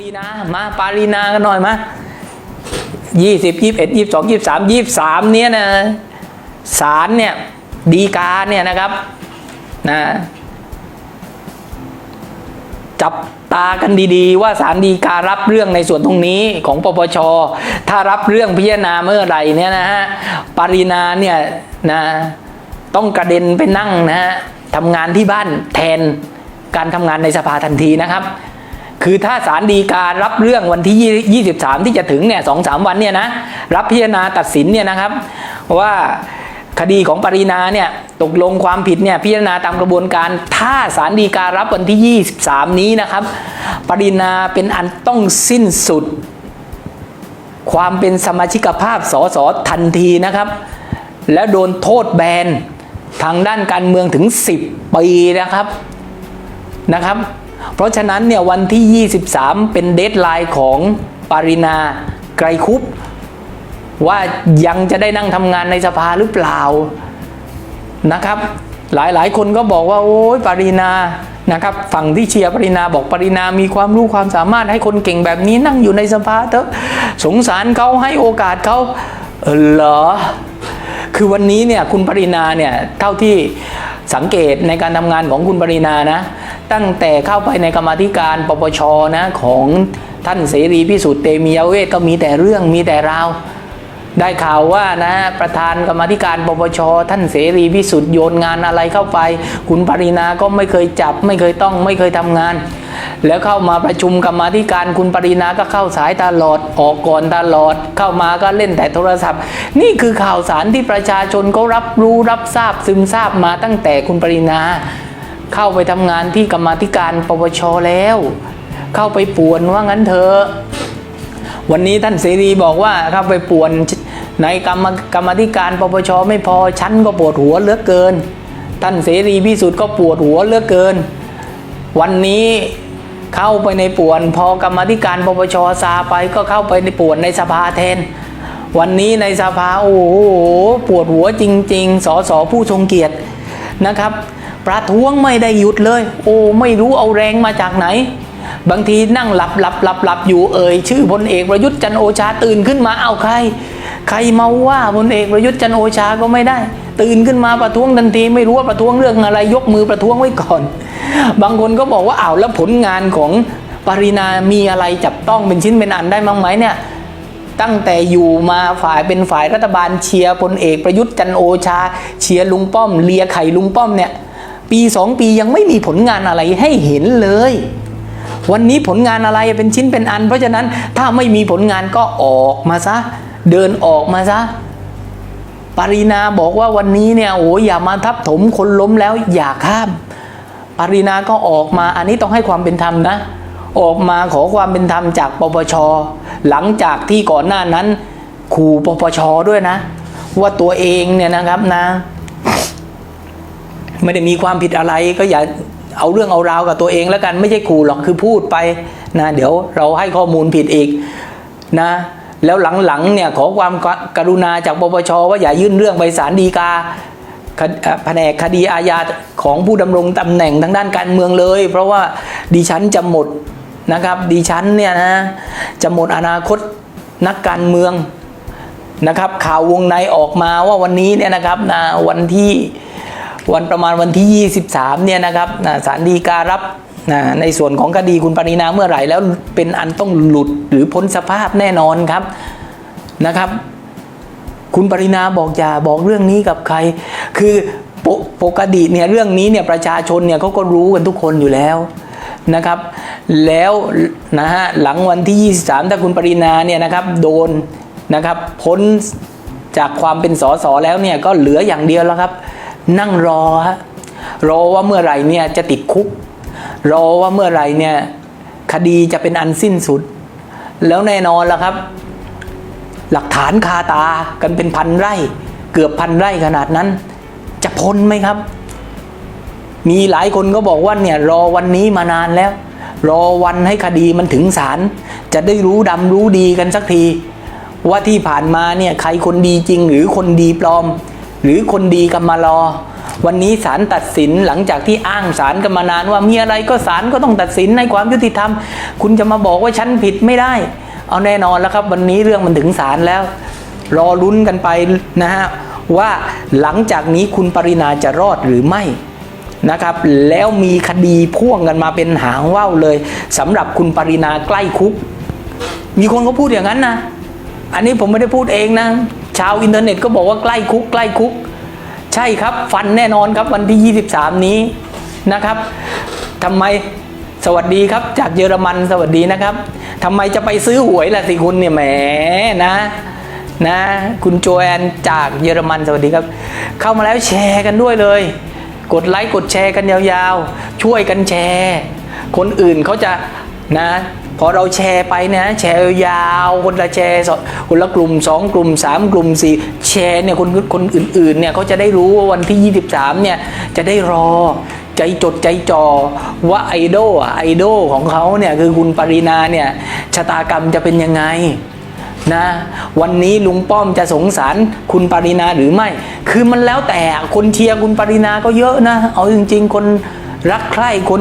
รีนามาปารีนากันหน่อยมายี่สิบยี่สิบเอ็ดยี่สิบสองยี่สิบสามยี่สิบสามเนี้ยนะศาลเนี่ยดีกาเนี่ยนะครับนะจับตากันดีๆ ว่าศาลดีการับเรื่องในส่วนตรงนี้ของปปช ถ้ารับเรื่องพิจารณาเมื่อไหร่เนี่ยนะฮะปารีนาเนี่ยนะต้องกระเด็นไปนั่งนะฮะทำงานที่บ้านแทนการทำงานในสภาทันทีนะครับ คือถ้าศาลฎีการับเรื่องวันที่ 23 ที่จะถึงเนี่ยสองสามวันเนี่ยนะรับพิจารณาตัดสินเนี่ยนะครับ ว่าคดีของปรินาเนี่ยตกลงความผิดเนี่ยพิจารณาตามกระบวนการถ้าศาลฎีการับวันที่ 23 นี้นะครับ ปรินาเป็นอันต้องสิ้นสุด ความเป็นสมาชิกภาพสสทันทีนะครับ แล้วโดนโทษแบนทางด้านการเมืองถึง 10 ปีนะครับนะครับ เพราะฉะนั้นเนี่ยวันที่ 23 เป็นเดทไลน์ของปารินาไกรคุปว่ายังจะได้นั่งทำงานในสภาหรือเปล่านะครับ หลายๆ คนก็บอกว่าโอ้ยปารินานะครับฝั่งที่เชียร์ปรินาบอกปรินามีความรู้ความสามารถให้คนเก่งแบบนี้นั่งอยู่ในสภาเถอะสงสารเขาให้โอกาสเขาเออเหรอ คือวันนี้เนี่ยคุณปรินาเนี่ยเท่าที่สังเกตในการทำงานของคุณปรินานะ ตั้งแต่เข้าไปในกรรมธิการปปชนะของท่านเสรีพิสุทธิ์เตมียเวทก็มีแต่เรื่องมีแต่ราวได้ข่าวว่านะประธานกรรมธิการปปชท่านเสรีพิสุทธิ์โยนงานอะไรเข้าไป คุณปรินาก็ไม่เคยจับ ไม่เคยต้องไม่เคยทำงาน แล้วเข้ามาประชุมกรรมธิการคุณปรินาก็เข้าสายตลอดออกก่อนตลอด เข้ามาก็เล่นแต่โทรศัพท์ นี่คือข่าวสารที่ประชาชนเขารับรู้รับทราบซึมทราบมาตั้งแต่คุณปรินา เข้าไปทำงานที่กรรมธิการปปชแล้ว เข้าไปป่วนว่างั้นเถอะวันนี้ท่านเสรีบอกว่าเข้าไปป่วนในกรรมกรรมธิการปปชไม่พอชั้นก็ปวดหัวเลือกเกิน ท่านเสรีพิสุทธิ์ก็ปวดหัวเลือกเกิน วันนี้เข้าไปในป่วน พอกรรมธิการปปชซาไปก็เข้าไปในป่วนในสภาแทน วันนี้ในสภาโอ้โหปวดหัวจริง ๆสสผู้ทรงเกียรตินะครับ ประท้วงไม่ได้หยุดเลย โอ้ไม่รู้เอาแรงมาจากไหน บางทีนั่งหลับหลับหลับหลับอยู่เอ่ยชื่อพลเอกประยุทธ์จันโอชาตื่นขึ้นมาเอาใคร ใครเมาว่าพลเอกประยุทธ์จันโอชาก็ไม่ได้ ตื่นขึ้นมาประท้วงทันทีไม่รู้ว่าประท้วงเรื่องอะไรยกมือประท้วงไว้ก่อน บางคนก็บอกว่าอ้าวแล้วผลงานของปรินามีอะไรจับต้องเป็นชิ้นเป็นอันได้มั้งไหมเนี่ยตั้งแต่อยู่มาฝ่ายเป็นฝ่ายรัฐบาลเชียร์พลเอกประยุทธ์จันโอชา เชียร์ลุงป้อมเลียไข่ลุงป้อมเนี่ย ปีสองปียังไม่มีผลงานอะไรให้เห็นเลย วันนี้ผลงานอะไรเป็นชิ้นเป็นอัน เพราะฉะนั้นถ้าไม่มีผลงานก็ออกมาซะ เดินออกมาซะปรินาบอกว่าวันนี้เนี่ยโอ้ยอย่ามาทับถมคนล้มแล้วอย่าข้าม ปรินาก็ออกมาอันนี้ต้องให้ความเป็นธรรมนะ ออกมาขอความเป็นธรรมจากปปช หลังจากที่ก่อนหน้านั้นขู่ปปชด้วยนะ ว่าตัวเองเนี่ยนะครับนะ ไม่ได้มีความผิดอะไรก็อย่าเอาเรื่องเอาราวกับตัวเองแล้วกันไม่ใช่ขู่หรอกคือพูดไปนะเดี๋ยวเราให้ข้อมูลผิดอีกนะแล้วหลังๆเนี่ยขอความกรุณาจากปปชว่าอย่ายื่นเรื่องไปศาลฎีกาแผนกคดีอาญาของผู้ดำรงตำแหน่งทางด้านการเมืองเลย เพราะว่าดิฉันจะหมดนะครับดิฉันเนี่ยนะจะหมดอนาคตนักการเมืองนะครับข่าววงในออกมาว่าวันนี้เนี่ยนะครับนะวันที่ วันประมาณวันที่ 23 เนี่ยนะครับศาลฎีการับในส่วนของคดีคุณปรินาเมื่อไหร่แล้วเป็นอันต้องหลุดหรือพ้นสภาพแน่นอนครับนะครับ คุณปรินาบอกอย่าบอกเรื่องนี้กับใคร คือปกปกติเนี่ยเรื่องนี้เนี่ยประชาชนเนี่ยเขาก็รู้กันทุกคนอยู่แล้วนะครับ แล้วนะฮะหลังวันที่ 23 ถ้าคุณปรินาเนี่ยนะครับโดนนะครับพ้นจากความเป็นสสแล้วเนี่ยก็เหลืออย่างเดียวแล้วครับ นั่งรอฮะรอว่าเมื่อไหร่เนี่ยจะติดคุก รอว่าเมื่อไหร่เนี่ยคดีจะเป็นอันสิ้นสุด แล้วแน่นอนแล้วครับ หลักฐานคาตากันเป็นพันไร่ เกือบพันไร่ขนาดนั้น จะพ้นไหมครับ มีหลายคนก็บอกว่าเนี่ยรอวันนี้มานานแล้ว รอวันให้คดีมันถึงศาลจะได้รู้ดำรู้ดีกันสักที ว่าที่ผ่านมาเนี่ยใครคนดีจริงหรือคนดีปลอม หรือคนดีกำมารอ วันนี้ศาลตัดสินหลังจากที่อ้างศาลกันมานานว่ามีอะไรก็ศาลก็ต้องตัดสินในความยุติธรรม คุณจะมาบอกว่าฉันผิดไม่ได้ เอาแน่นอนแล้วครับ วันนี้เรื่องมันถึงศาลแล้ว รอลุ้นกันไปนะฮะว่าหลังจากนี้คุณปรินาจะรอดหรือไม่นะครับแล้วมีคดีพ่วงกันมาเป็นหางว่าวเลยสำหรับคุณปรินาใกล้คุก มีคนเขาพูดอย่างนั้นนะ อันนี้ผมไม่ได้พูดเองนะ ชาวอินเทอร์เน็ตก็บอกว่าใกล้คุกใกล้คุก ใช่ครับฟันแน่นอนครับวันที่ 23 นี้นะครับทำไมสวัสดีครับ จากเยอรมันสวัสดีนะครับทำไมจะไปซื้อหวยล่ะสิคุณเนี่ยแหมนะนะคุณโจแอนจากเยอรมันสวัสดีครับ เข้ามาแล้วแชร์กันด้วยเลย กดไลค์กดแชร์กันยาวๆ ช่วยกันแชร์ คนอื่นเขาจะนะ พอเราแชร์ไปนะแชร์ยาวคนละแชร์คนละกลุ่ม 2 กลุ่ม 3 กลุ่ม 4 แชร์เนี่ยคนคนอื่นๆเนี่ยเขาจะได้รู้ว่าวันที่ 23 เนี่ยจะได้รอใจจดใจจ่อว่าไอดอลอะไอดอลของเขาเนี่ยคือคุณปรินาเนี่ยชะตากรรมจะเป็นยังไงนะวันนี้ลุงป้อมจะสงสารคุณปรินาหรือไม่ คือมันแล้วแต่คนเชียร์คุณปรินาก็เยอะนะ เอาจริง ๆ คน รักใคร่คน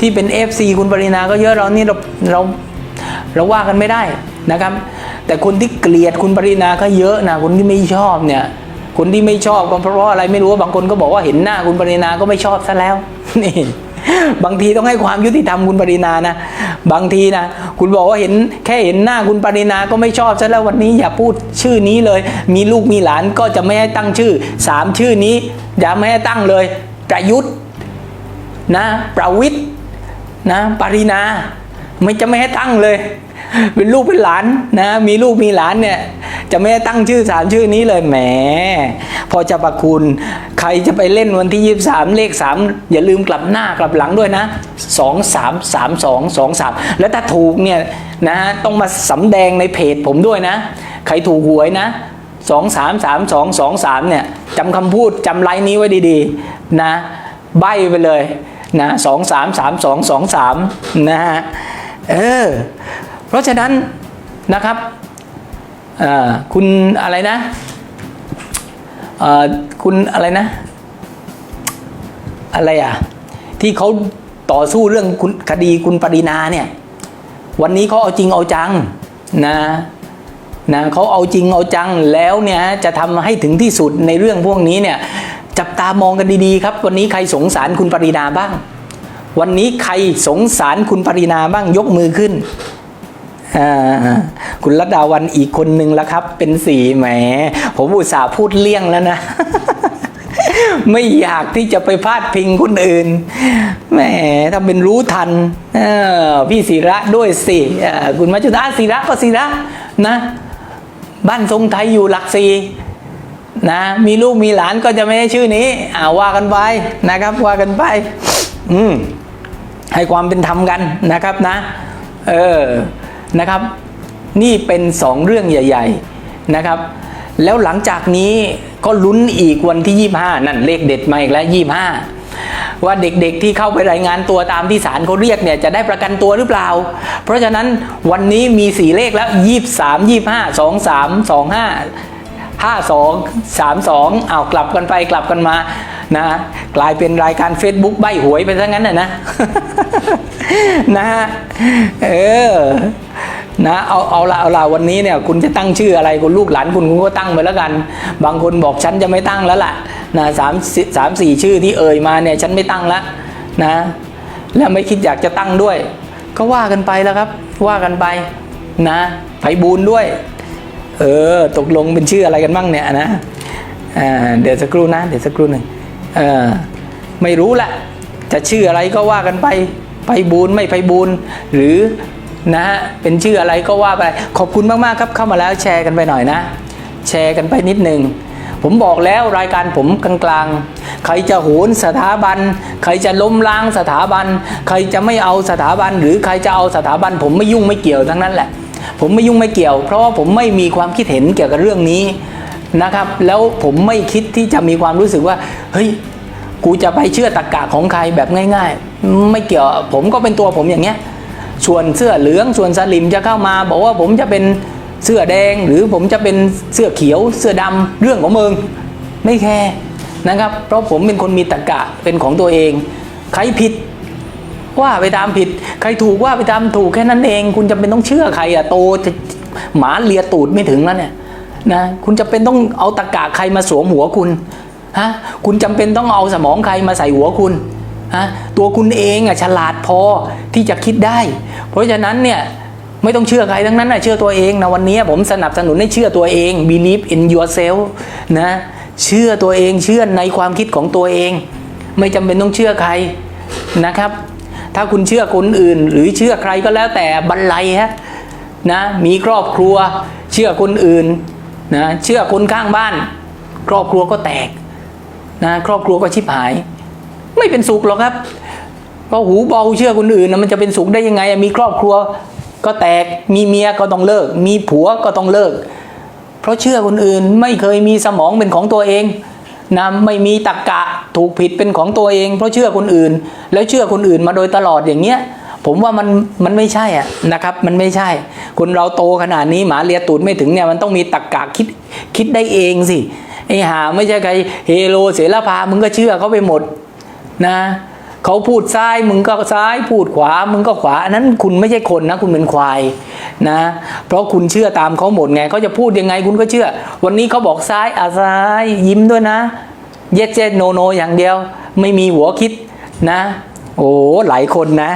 ที่เป็น FC คุณปรินาก็เยอะเรานี่เราเราเราว่ากันไม่ได้นะครับ แต่คนที่เกลียดคุณปรินาก็เยอะนะคนที่ไม่ชอบเนี่ย คนที่ไม่ชอบก็เพราะอะไรไม่รู้บางคนก็บอกว่าเห็นหน้าคุณปรินาก็ไม่ชอบซะแล้วนี่บางทีต้องให้ความยุติธรรมคุณปรินานะ บางทีนะ คุณบอกว่าเห็นแค่เห็นหน้าคุณปรินาก็ไม่ชอบซะแล้ววันนี้อย่าพูดชื่อนี้เลย มีลูกมีหลานก็จะไม่ให้ตั้งชื่อสามชื่อนี้อย่าไม่ให้ตั้งเลยประยุทธ์ นะ ประวิทย์นะปรินาไม่จะไม่ให้ตั้งเลย เป็นลูกเป็นหลานนะ มีลูกมีหลานเนี่ย จะไม่ให้ตั้งชื่อสามชื่อนี้เลยแหม พอจะประคุณ ใครจะไปเล่นวันที่23เลข3อย่าลืมกลับหน้ากลับหลังด้วยนะ2 3 3 2 2 3แล้วถ้าถูกเนี่ยนะต้องมาสำแดงในเพจผมด้วยนะ ใครถูกหวยนะ2 3 3 2 2 3เนี่ยจำคำพูดจำไลน์นี้ไว้ดีๆ นะ ใบไปเลย นะสองสามสามสองสองสามนะฮะเออเพราะฉะนั้นนะครับคุณอะไรนะคุณอะไรนะ อะไรอะ ที่เขาต่อสู้เรื่องคุณคดีคุณปรินาเนี่ย วันนี้เขาเอาจริงเอาจังนะนะเขาเอาจริงเอาจังแล้วเนี่ยจะทำให้ถึงที่สุดในเรื่องพวกนี้เนี่ย จับตามองกันดีๆครับ วันนี้ใครสงสารคุณปรินาบ้าง วันนี้ใครสงสารคุณปรินาบ้างยกมือขึ้นคุณรัตดาวันอีกคนนึงแล้วครับ เป็นสีแหม ผมอุตส่าห์พูดเลี่ยงแล้วนะ ไม่อยากที่จะไปพาดพิงคนอื่นแหมถ้าเป็นรู้ทันพี่ศิระด้วยสิคุณมัจจุราศิระก็ศิระนะ บ้านทรงไทยอยู่หลักสี่ นะมีลูกมีหลานก็จะไม่ให้ชื่อนี้อ่าว่ากันไปนะครับว่ากันไป อืมให้ความเป็นธรรมกันนะครับนะ เออนะครับ นี่เป็นสองเรื่องใหญ่ ๆนะครับ แล้วหลังจากนี้ก็ลุ้นอีกวันที่ 25 นั่นเลขเด็ดมาอีกแล้ว 25 ว่าเด็กๆที่เข้าไปรายงานตัวตามที่ศาลเขาเรียกเนี่ยจะได้ประกันตัวหรือเปล่า เพราะฉะนั้นวันนี้มี 4 เลขแล้ว 23 25 23 25 ห้าสองสามสองเอากลับกันไปกลับกันมานะกลายเป็นรายการ Facebook ใบหวยไปซะงั้นน่ะนะนะฮะเออนะเอาเอาละเอาละวันนี้เนี่ยคุณจะตั้งชื่ออะไรคุณลูกหลานคุณคุณก็ตั้งไปแล้วกัน บางคนบอกฉันจะไม่ตั้งแล้วล่ะนะสามสามสี่ชื่อที่เอ่ยมาเนี่ยฉันไม่ตั้งแล้วนะ แล้วไม่คิดอยากจะตั้งด้วย ก็ว่ากันไปแล้วครับ ว่ากันไปนะไผบูนด้วย เออ ตกลงเป็นชื่ออะไรกันบ้างเนี่ยนะเดี๋ยวสักครู่นะ เดี๋ยวสักครู่หนึ่งเออไม่รู้แหละจะชื่ออะไรก็ว่ากันไปไปบูนไม่ไปบูนหรือนะฮะเป็นชื่ออะไรก็ว่าไปขอบคุณมากๆครับเข้ามาแล้วแชร์กันไปหน่อยนะ แชร์กันไปนิดหนึ่งผมบอกแล้วรายการผมกลางๆ ใครจะโหนสถาบัน ใครจะล้มล้างสถาบัน ใครจะไม่เอาสถาบัน หรือใครจะเอาสถาบัน ผมไม่ยุ่งไม่เกี่ยวทั้งนั้นแหละ ผมไม่ยุ่งไม่เกี่ยว เพราะว่าผมไม่มีความคิดเห็นเกี่ยวกับเรื่องนี้นะครับ แล้วผมไม่คิดที่จะมีความรู้สึกว่าเฮ้ยกูจะไปเชื่อตรกกะของใครแบบง่าย ๆ ไม่เกี่ยวผมก็เป็นตัวผมอย่างเงี้ยส่วนเสื้อเหลืองส่วนสลิมจะเข้ามา บอกว่าผมจะเป็นเสื้อแดง หรือผมจะเป็นเสื้อเขียว เสื้อดำเรื่องของมึงไม่แคร์นะครับ เพราะผมเป็นคนมีตรรกะเป็นของตัวเอง ใครผิด ว่าไปตามผิด ใครถูกว่าไปตามถูกแค่นั้นเอง คุณจำเป็นต้องเชื่อใครอะโตจะหมาเลียตูดไม่ถึงแล้วเนี่ยนะคุณจะเป็นต้องเอาตะกะใครมาสวมหัวคุณฮะคุณจำเป็นต้องเอาสมองใครมาใส่หัวคุณฮะตัวคุณเองอะฉลาดพอที่จะคิดได้ เพราะฉะนั้นเนี่ยไม่ต้องเชื่อใครทั้งนั้นนะเชื่อตัวเองนะวันนี้ผมสนับสนุนให้เชื่อตัวเอง believe in yourself นะเชื่อตัวเองเชื่อในความคิดของตัวเอง ไม่จำเป็นต้องเชื่อใครนะครับ ถ้าคุณเชื่อคนอื่น หรือเชื่อใครก็แล้วแต่บรรลัยฮะนะมีครอบครัวเชื่อคนอื่นนะเชื่อคนข้างบ้าน ครอบครัวก็แตกนะครอบครัวก็ชิบหาย ไม่เป็นสุขหรอกครับเพราะหูเบาเชื่อคนอื่นนะมันจะเป็นสุขได้ยังไง มีครอบครัวก็แตกมีเมียก็ต้องเลิก มีผัวก็ต้องเลิก เพราะเชื่อคนอื่นไม่เคยมีสมองเป็นของตัวเอง นะไม่มีตรกกะถูกผิดเป็นของตัวเอง เพราะเชื่อคนอื่น แล้วเชื่อคนอื่นมาโดยตลอดอย่างเงี้ยผมว่ามันมันไม่ใช่อะนะครับ มันไม่ใช่ คนเราโตขนาดนี้หมาเลียตูดไม่ถึงเนี่ยมันต้องมีตรกกะคิดคิดได้เองสิไอ้หาไม่ใช่ใครเฮโลเสรพามึงก็เชื่อเขาไปหมดนะเขาพูดซ้ายมึงก็ซ้ายพูดขวา มึงก็ขวาอันนั้นคุณไม่ใช่คนนะ คุณเป็นควาย นะ เพราะคุณเชื่อตามเขาหมดไงเขาจะพูดยังไงคุณก็เชื่อ วันนี้เขาบอกซ้ายอาซ้ายยิ้มด้วยนะ เย็ดเจ็ดโนโนอย่างเดียว ไม่มีหัวคิดนะ โอ้หลายคนนะ